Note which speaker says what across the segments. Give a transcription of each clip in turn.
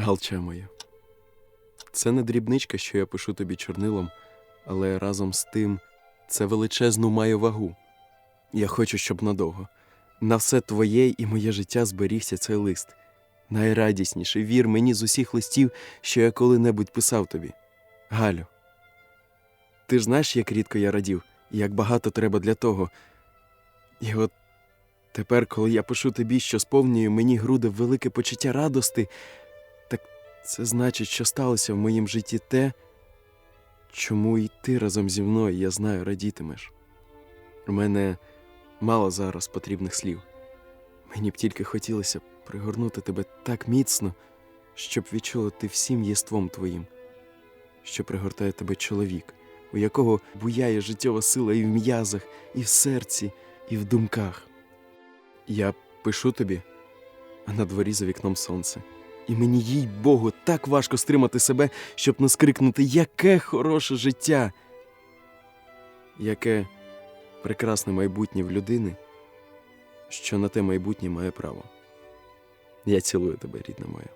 Speaker 1: Галче моє. Це не дрібничка, що я пишу тобі чорнилом, але разом з тим це величезну має вагу. Я хочу, щоб надовго. На все твоє і моє життя зберігся цей лист. Найрадісніший вір мені з усіх листів, що я коли-небудь писав тобі. Галю, ти ж знаєш, як рідко я радів, і як багато треба для того. І от тепер, коли я пишу тобі, що сповнює мені груди велике почуття радости, це значить, що сталося в моїм житті те, чому і ти разом зі мною, я знаю, радітимеш. У мене мало зараз потрібних слів. Мені б тільки хотілося пригорнути тебе так міцно, щоб відчула ти всім єством твоїм, що пригортає тебе чоловік, у якого буяє життєва сила і в м'язах, і в серці, і в думках. Я пишу тобі, а на дворі за вікном сонце. І мені, їй Богу, так важко стримати себе, щоб не скрикнути, яке хороше життя, яке прекрасне майбутнє в людини, що на те майбутнє має право. Я цілую тебе, рідна моя,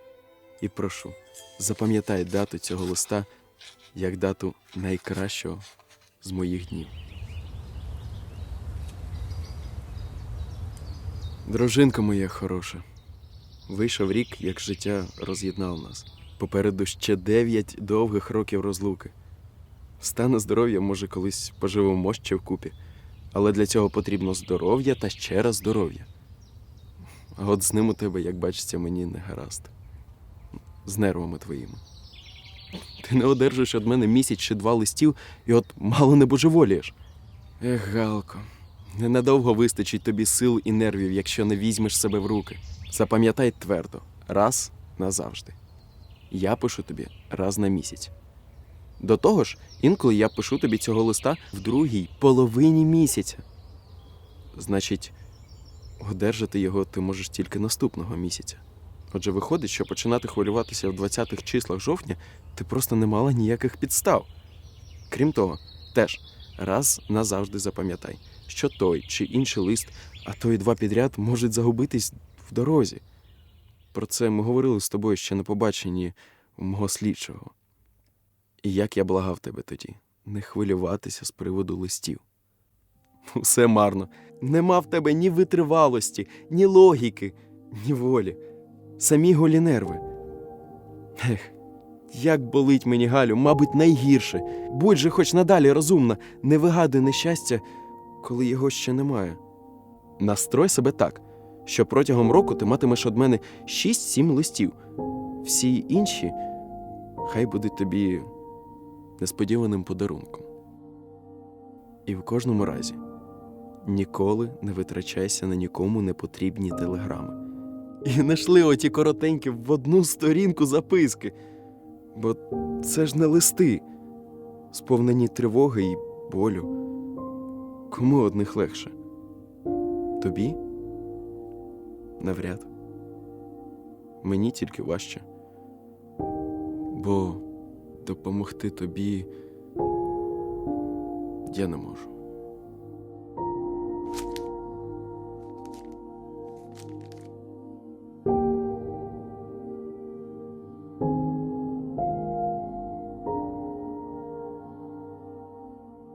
Speaker 1: і прошу, запам'ятай дату цього листа як дату найкращого з моїх днів. Дружинка моя хороша, вийшов рік, як життя роз'єднало нас. Попереду ще дев'ять довгих років розлуки. Стане здоров'я, може, колись поживемо ще вкупі, але для цього потрібно здоров'я та ще раз здоров'я. А от з ним у тебе, як бачиться, мені не гаразд. З нервами твоїми. Ти не одержиш від мене місяць чи два листів, і от мало не божеволієш. Ех, Галко, ненадовго вистачить тобі сил і нервів, якщо не візьмеш себе в руки. Запам'ятай твердо, раз назавжди. Я пишу тобі раз на місяць. До того ж, інколи я пишу тобі цього листа в другій половині місяця. Значить, одержати його ти можеш тільки наступного місяця. Отже, виходить, що починати хвилюватися в 20-х числах жовтня ти просто не мала ніяких підстав. Крім того, теж раз назавжди запам'ятай, що той чи інший лист, а то й два підряд можуть загубитись в дорозі. Про це ми говорили з тобою ще на побаченні у мого слідчого. І як я благав тебе тоді, не хвилюватися з приводу листів. Усе марно. Нема в тебе ні витривалості, ні логіки, ні волі. Самі голі нерви. Ех, як болить мені Галю, мабуть, найгірше. Будь же хоч надалі розумна, не вигадуй нещастя, коли його ще немає. Настрой себе так, що протягом року ти матимеш від мене 6-7 листів. Всі інші хай будуть тобі несподіваним подарунком. І в кожному разі ніколи не витрачайся на нікому не потрібні телеграми. І не шли оті коротенькі в одну сторінку записки. Бо це ж не листи, сповнені тривоги і болю. Кому одних легше? Тобі? Навряд. Мені тільки важче. Бо допомогти тобі я не можу.